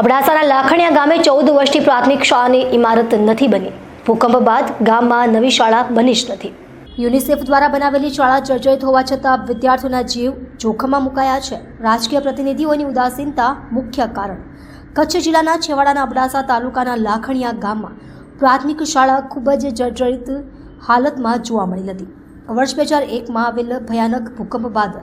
અબડાસાના લાખણીયા ગામે ચૌદ વર્ષથી પ્રાથમિક શાળાની ઇમારત નથી બની. ભૂકંપ બાદ ગામમાં નવી શાળા બની જ નથી. યુનિસેફ દ્વારા બનાવેલી શાળા જર્જરિત હોવા છતાં વિદ્યાર્થીઓના જીવ જોખમમાં મુકાયા છે. રાજકીય પ્રતિનિધિઓની ઉદાસીનતા મુખ્ય કારણ. કચ્છ જિલ્લાના છેવાડાના અબડાસા તાલુકાના લાખણીયા ગામમાં પ્રાથમિક શાળા ખૂબ જ જર્જરિત હાલતમાં જોવા મળી હતી. વર્ષ બે હજાર એકમાં આવેલ ભયાનક ભૂકંપ બાદ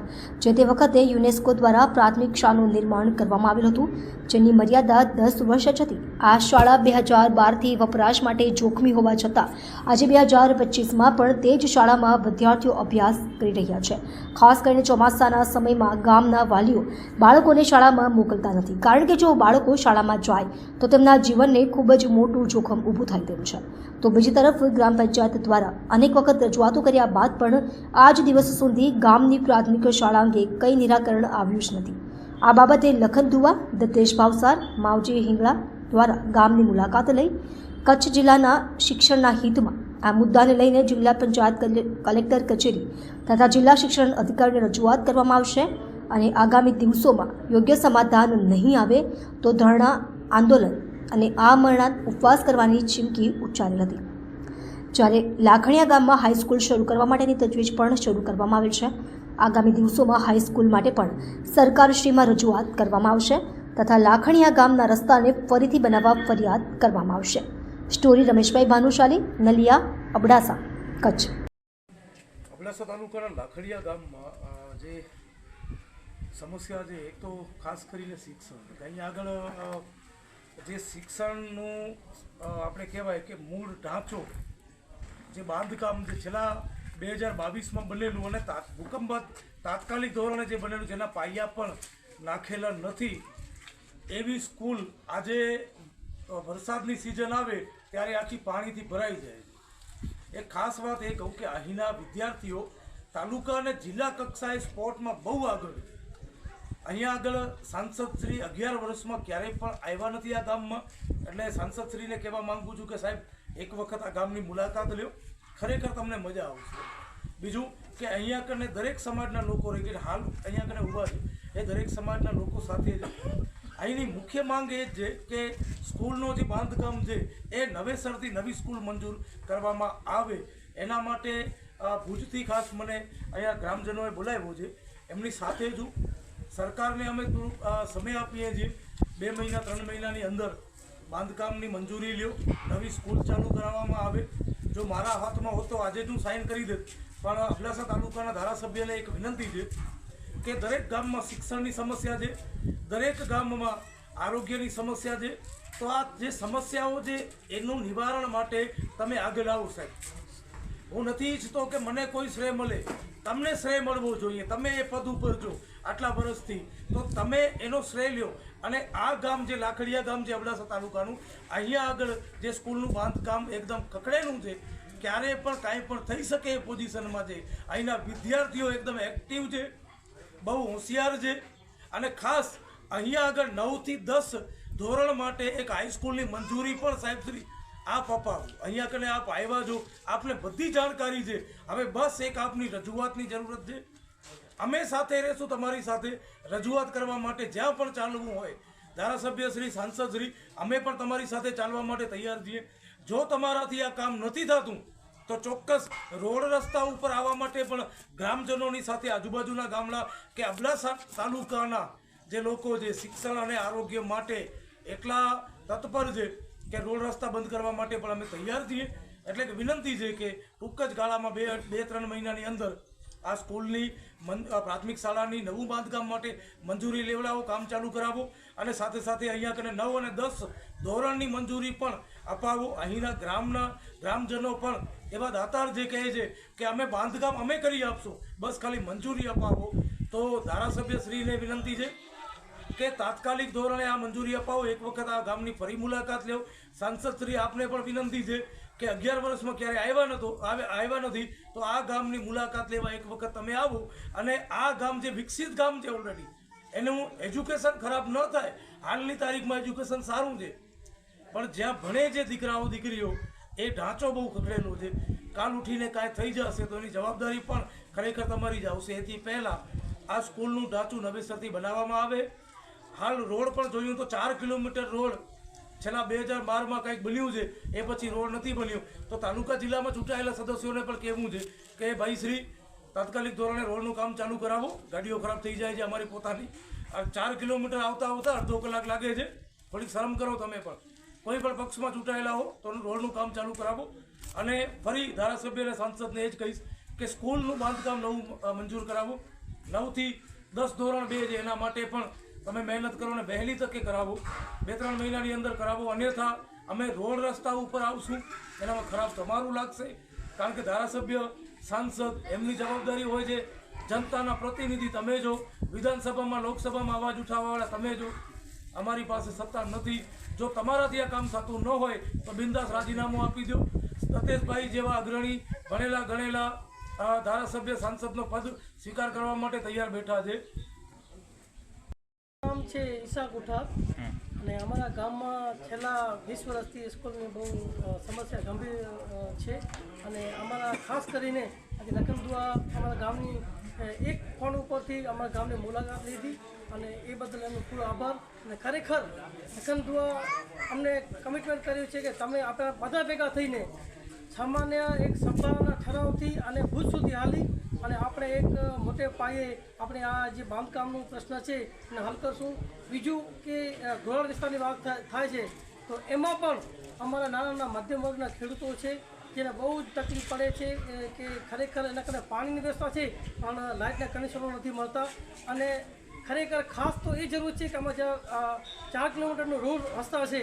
જે તે વખતે યુનેસ્કો દ્વારા પ્રાથમિક શાળાનું નિર્માણ કરવામાં આવેલું હતું. જેની મર્યાદા દસ વર્ષ જ હતી. આ શાળા બે હજાર બારથી વપરાશ માટે જોખમી હોવા છતાં, આજે બે હજાર પચીસમાં પણ તે જ શાળામાં વિદ્યાર્થીઓ અભ્યાસ કરી રહ્યા છે. ખાસ કરીને ચોમાસાના સમયમાં ગામના વાલીઓ બાળકોને શાળામાં મોકલતા નથી. કારણ કે જો બાળકો શાળામાં જાય, તો તેમના જીવનને ખૂબ જ મોટું જોખમ ઊભું થાય તેમ છે. તો બીજી તરફ, ગ્રામ પંચાયત દ્વારા અનેક વખત રજૂઆતો કર્યા બાદ પણ, આજ દિવસ સુધી ગામની પ્રાથમિક શાળા અંગે કંઈ નિરાકરણ આવ્યું જ નથી. આ બાબતે લખન ધુવા દત્તેશ ભાવસાર, માવજી હિંગળા દ્વારા ગામની મુલાકાત લઈ કચ્છ જિલ્લાના શિક્ષણના હિતમાં આ મુદ્દાને લઈને જિલ્લા પંચાયત કલે- કલેક્ટર કચેરી તથા જિલ્લા શિક્ષણ અધિકારીને રજૂઆત કરવામાં આવશે અને આગામી દિવસોમાં યોગ્ય સમાધાન નહીં આવે તો ધરણા, આંદોલન અને આ મરણાત ઉપવાસ કરવાની ચીમકી ઉચ્ચારેલ હતી. જ્યારે લાખણીયા ગામમાં હાઈસ્કૂલ શરૂ કરવા માટેની તજવીજ પણ શરૂ કરવામાં આવેલ છે આગામી દિવસોમાં હાઈસ્કૂલ માટે પણ સરકારશ્રીમાં રજૂઆત કરવામાં આવશે તથા લાખણીયા ગામના રસ્તાને ફરીથી બનાવવા ફરિયાદ કરવામાં આવશે. સ્ટોરી રમેશભાઈ ભાનુશાલી, નલિયા, અબડાસા, કચ્છ. અબડાસા તાલુકાના લાખડિયા ગામમાં જે સમસ્યા છે, એક તો ખાસ કરીને શિક્ષણ. કે અહીંયા આગળ જે શિક્ષણનું આપણે કહેવાય કે મૂળ ઢાંચો, જે બાંધકામ જે છેલ્લા બે હજાર બાવીસમાં બનેલું અને ભૂકંપ બાદ તાત્કાલિક ધોરણે જે બનેલું, જેના પાયા પણ નાખેલા નથી. એવી સ્કૂલ આજે વરસાદની સિઝન આવે ત્યારે આખી પાણીથી ભરાઈ જાય. એક ખાસ વાત એ કહું કે અહીંના વિદ્યાર્થીઓ તાલુકા અને જિલ્લા કક્ષાએ સ્પોર્ટમાં બહુ આગળ. અહીંયા આગળ સાંસદ શ્રી અગિયાર વર્ષમાં ક્યારેય પણ આવ્યા નથી આ ગામમાં. એટલે સાંસદશ્રીને કહેવા માંગુ છું કે સાહેબ, એક વખત આ ગામની મુલાકાત લ્યો. ખરેખર તમને મજા આવશે. બીજું કે અહીંયા કને દરેક સમાજના લોકો રહી હાલ અહીંયા કને ઊભા છે. એ દરેક સમાજના લોકો સાથે જ અહીંની મુખ્ય માંગ એ જ છે કે સ્કૂલનો જે બાંધકામ છે એ નવેસરથી નવી સ્કૂલ મંજૂર કરવામાં આવે. એના માટે ભુજથી ખાસ મને અહીંયા ગ્રામજનોએ બોલાવ્યો છે. એમની સાથે જ સરકારને અમે સમય આપીએ છીએ. બે મહિના, ત્રણ મહિનાની અંદર બાંધકામની મંજૂરી લ્યો. નવી સ્કૂલ ચાલુ કરાવવામાં આવે. જો મારા હાથમાં હોત તો આજે જ હું સાઈન કરી દેત. પણ અબડાસા તાલુકાના ધારાસભ્યને એક વિનંતી છે કે દરેક ગામમાં શિક્ષણની સમસ્યા છે, દરેક ગામમાં આરોગ્યની સમસ્યા છે, તો આ જે સમસ્યાઓ છે એનું નિવારણ માટે તમે આગળ આવો સાહેબ. હું નથી ઈચ્છતો કે મને કોઈ શ્રેય મળે. તમને શ્રેય મળવો જોઈએ, તમે એ પદ ઉપર છો આટલા વર્ષથી. તો તમે એનો શ્રેય લ્યો. અને આ ગામ જે લાકડિયા ગામ છે અબડાસા તાલુકાનું, અહીંયા આગળ જે સ્કૂલનું બાંધકામ એકદમ કકડેલું છે ક્યારે પણ કાંઈ પણ થઈ શકે એ પોઝિશનમાં છે. અહીંના વિદ્યાર્થીઓ એકદમ એક્ટિવ છે, બહુ હોશિયાર છે. અને ખાસ અહીંયા આગળ નવથી દસ ધોરણ માટે એક હાઈસ્કૂલની મંજૂરી પણ સાહેબ શ્રી આપ અપાવો અહીંયા કને આપ આવ્યા છો. આપને બધી જાણકારી છે. હવે બસ એક આપની રજૂઆતની જરૂરત છે. અમે સાથે રહેશું તમારી સાથે રજૂઆત કરવા માટે જ્યાં પણ ચાલવું હોય. ધારાસભ્ય શ્રી, સાંસદ શ્રી, અમે પણ તમારી સાથે ચાલવા માટે તૈયાર છીએ. જો તમારાથી આ કામ નથી થતું, તો ચોક્કસ રોડ રસ્તા ઉપર આવવા માટે પણ ગ્રામજનોની સાથે આજુબાજુના ગામડા કે અબડાસા તાલુકાના જે લોકો છે, શિક્ષણ અને આરોગ્ય માટે એટલા તત્પર છે. કે રોડ રસ્તા બંધ કરવા માટે પણ અમે તૈયાર છીએ. એટલે કે વિનંતી છે કે ટૂંક જ ગાળામાં બે બે, ત્રણ મહિનાની અંદર આ સ્કૂલની પ્રાથમિક શાળાની નવું બાંધકામ માટે મંજૂરી લેવડાવો, કામ ચાલુ કરાવો અને સાથે સાથે અહીંયા કને નવ અને દસ ધોરણની મંજૂરી પણ અપાવો. અહીંના ગ્રામના ગ્રામજનો પણ એવા દાતાર જે કહે છે કે અમે બાંધકામ અમે કરી આપશું, બસ ખાલી મંજૂરી અપાવો. તો ધારાસભ્ય શ્રીને વિનંતી છે કે તાત્કાલિક ધોરણે આ મંજૂરી અપાવો. એક વખત આ ગામની ફરી મુલાકાત લેવો. સાંસદ શ્રી આપને પણ વિનંતી છે કે અગિયાર વર્ષમાં ક્યારે આવ્યા નતો, આવે આવ્યા નથી, તો આ ગામની મુલાકાત લેવા એક વખત તમે આવો. અને આ ગામ જે વિકસિત ગામ છે ઓલરેડી એનું એજ્યુકેશન ખરાબ ન થાય. હાલની તારીખમાં એજ્યુકેશન સારું છે. પણ જ્યાં ભણે છે દીકરાઓ, દીકરીઓ, એ ઢાંચો બહુ ખગડેલો છે. કાલ ઉઠીને કાંઈ થઈ જશે તો એની જવાબદારી પણ ખરેખર તમારી જ આવશે. એથી પહેલાં આ સ્કૂલનું ઢાંચું નવેસરથી બનાવવામાં આવે. હાલ રોડ પણ જોયું તો ચાર કિલોમીટર રોડ. છેલ્લા બે હજાર બારમાં કંઈક બન્યું છે, એ પછી રોડ નથી બન્યું. તો તાલુકા જિલ્લામાં ચૂંટાયેલા સદસ્યોને પણ કહેવું છે કે ભાઈ શ્રી, તાત્કાલિક ધોરણે રોડનું કામ ચાલુ કરાવો. ગાડીઓ ખરાબ થઈ જાય છે અમારી પોતાની. ચાર કિલોમીટર આવતા આવતા અડધો કલાક લાગે છે. થોડીક શરમ કરો તમે પણ. કોઈ પણ પક્ષમાં ચૂંટાયેલા હો, તો રોડનું કામ ચાલુ કરાવો. અને ફરી ધારાસભ્ય અને સાંસદને એ જ કહીશ કે, સ્કૂલનું બાંધકામ નવું મંજૂર કરાવો. નવથી દસ ધોરણ બે છે, એના માટે પણ તમે મહેનત કરો ને વહેલી તકે કરાવો. બે, ત્રણ મહિનાની અંદર કરાવો. અન્યથા, અમે રોડ રસ્તા ઉપર આવશું. એનામાં ખરાબ તમારું લાગશે. કારણ કે ધારાસભ્ય, સાંસદ, એમની જવાબદારી હોય છે. જનતાના પ્રતિનિધિ તમે જો વિધાનસભામાં, લોકસભામાં અવાજ ઉઠાવવાવાળા તમે જો અમારી પાસે સત્તા નથી. જો તમારાથી આ કામ થતું ન હોય, તો બિંદાસ રાજીનામું આપી દો. સતેશભાઈ જેવા અગ્રણી, ભણેલા ગણેલા ધારાસભ્ય, સાંસદનો પદ સ્વીકાર કરવા માટે તૈયાર બેઠા છે. છે ઈશા કુઠાર અને અમારા ગામમાં છેલ્લા વીસ વર્ષથી સ્કૂલની બહુ સમસ્યા ગંભીર છે. અને અમારા ખાસ કરીને આજે લખનદુઆ અમારા ગામની એક ફોન ઉપરથી અમારા ગામની મુલાકાત લીધી અને એ બદલ એમનો પૂરો આભાર. અને ખરેખર લખનદુઆ અમને કમિટમેન્ટ કર્યું છે કે તમે આપણા બધા ભેગા થઈને સામાન્ય એક સપ્તાહના ઠરાવથી અને ભુજ સુધી હાલી અને આપણે એક મોટે પાયે આપણે આ જે બાંધકામનો પ્રશ્ન છે એને હલ કરશું. બીજું કે ધોરણ વિસ્તારની વાત થાય છે, તો એમાં પણ અમારા નાના નાના મધ્યમ વર્ગના ખેડૂતો છે, જેને બહુ જ તકલીફ પડે છે કે ખરેખર એના કારણે પાણીની વ્યવસ્થા છે, પણ લાઇટના કનેક્શનો નથી મળતા. અને ખરેખર ખાસ તો એ જરૂર છે કે આમાં જે ચાર કિલોમીટરનો રોડ રસ્તા છે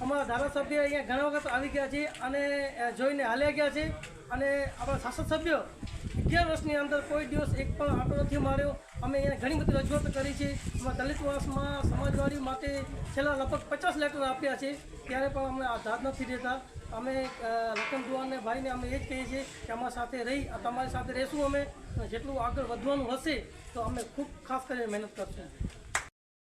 અમારા ધારાસભ્ય અહીંયા ઘણા વખત આવી ગયા છે અને જોઈને હાલ્યા ગયા છે. અને આપણા શાસક સભ્ય અગિયાર વર્ષની અંદર કોઈ દિવસ એક પણ આંટો નથી માર્યો. અમે એને ઘણી બધી રજૂઆત કરી છે. અમે દલિતવાસમાં સમાજવાદી માટે છેલ્લા લગભગ પચાસ લેટર આપ્યા છે. ત્યારે પણ અમને આધાર નથી દેતા. અમે રતન લખન દુવાને ભાઈને અમે એ જ કહીએ છીએ કે અમારા સાથે રહી તમારી સાથે રહેશું અમે. જેટલું આગળ વધવાનું હશે, તો અમે ખૂબ ખાસ કરીને મહેનત કરશું.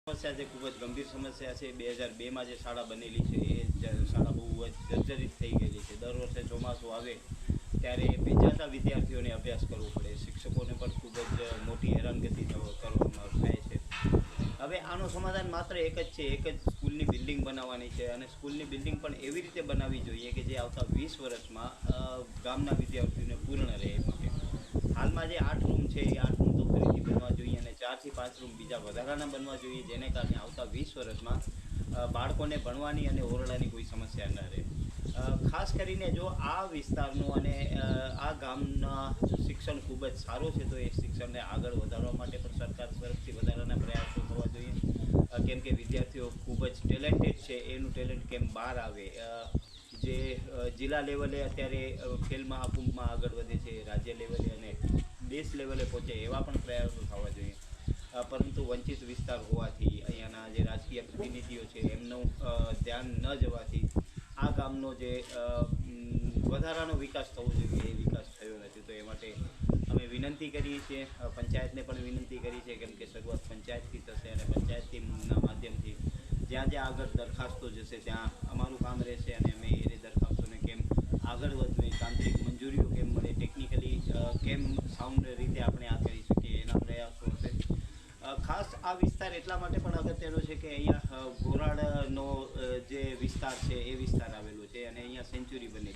સમસ્યા જે ખૂબ જ ગંભીર સમસ્યા છે. બે હજાર બેમાં જે શાળા બનેલી છે, એ શાળા બહુ જ જર્જરિત થઈ ગયેલી છે. દર વર્ષે ચોમાસું આવે ત્યારે ભેજાતા વિદ્યાર્થીઓને અભ્યાસ કરવો પડે. શિક્ષકોને પણ ખૂબ જ મોટી હેરાનગતિ કરવામાં થાય છે. હવે આનું સમાધાન માત્ર એક જ છે. એક જ સ્કૂલની બિલ્ડિંગ બનાવવાની છે અને સ્કૂલની બિલ્ડિંગ પણ એવી રીતે બનાવવી જોઈએ કે જે આવતા વીસ વર્ષમાં ગામના વિદ્યાર્થીઓને પૂર્ણ રહે માટે. હાલમાં જે આઠ રૂમ છે, એ આઠ રૂમ તો ફરીથી બનવા જોઈએ અને ચારથી પાંચ રૂમ બીજા વધારાના બનવા જોઈએ, જેને કારણે આવતા વીસ વર્ષમાં બાળકોને ભણવાની અને ઓરડાની કોઈ સમસ્યા ન રહે. ખાસ કરીને જો આ વિસ્તારનું અને આ ગામના શિક્ષણ ખૂબ જ સારું છે, તો એ શિક્ષણને આગળ વધારવા માટે પણ સરકાર તરફથી વધારાના પ્રયાસો થવા જોઈએ. કેમ કે વિદ્યાર્થીઓ ખૂબ જ ટેલેન્ટેડ છે, એનું ટેલેન્ટ કેમ બહાર આવે? જે જિલ્લા લેવલે અત્યારે ખેલ મહાકુંભમાં આગળ વધે છે, રાજ્ય લેવલે અને દેશ લેવલે પહોંચે એવા પણ પ્રયાસો થવા જોઈએ. પરંતુ વંચિત વિસ્તાર હોવાથી અહીંયાના જે રાજકીય પ્રતિનિધિઓ છે, એમનું ધ્યાન ન જવાથી આ ગામનો જે વધારાનો વિકાસ થવો જોઈએ, એ વિકાસ થયો નથી. તો એ માટે અમે વિનંતી કરીએ છીએ પંચાયતને પણ વિનંતી કરી છે કેમ કે શરૂઆત પંચાયતથી થશે અને પંચાયતના માધ્યમથી જ્યાં જ્યાં આગળ દરખાસ્તો જશે, ત્યાં અમારું કામ રહેશે અને અમે એ દરખાસ્તોને કેમ આગળ વધવી તાંત્રિક મંજૂરીઓ કેમ મળે ટેકનિકલી કેમ સાઉન્ડ રીતે આપણે આ કરી શકીએ એના પ્રયાસો હશે અ, ખાસ આ વિસ્તાર એટલા માટે પણ અગત્યનો છે કે અહીંયા અ, ગોરાડનો જે વિસ્તાર છે એ વિસ્તાર આવેલો છે અને અહીંયા સેન્ચુરી બનેલી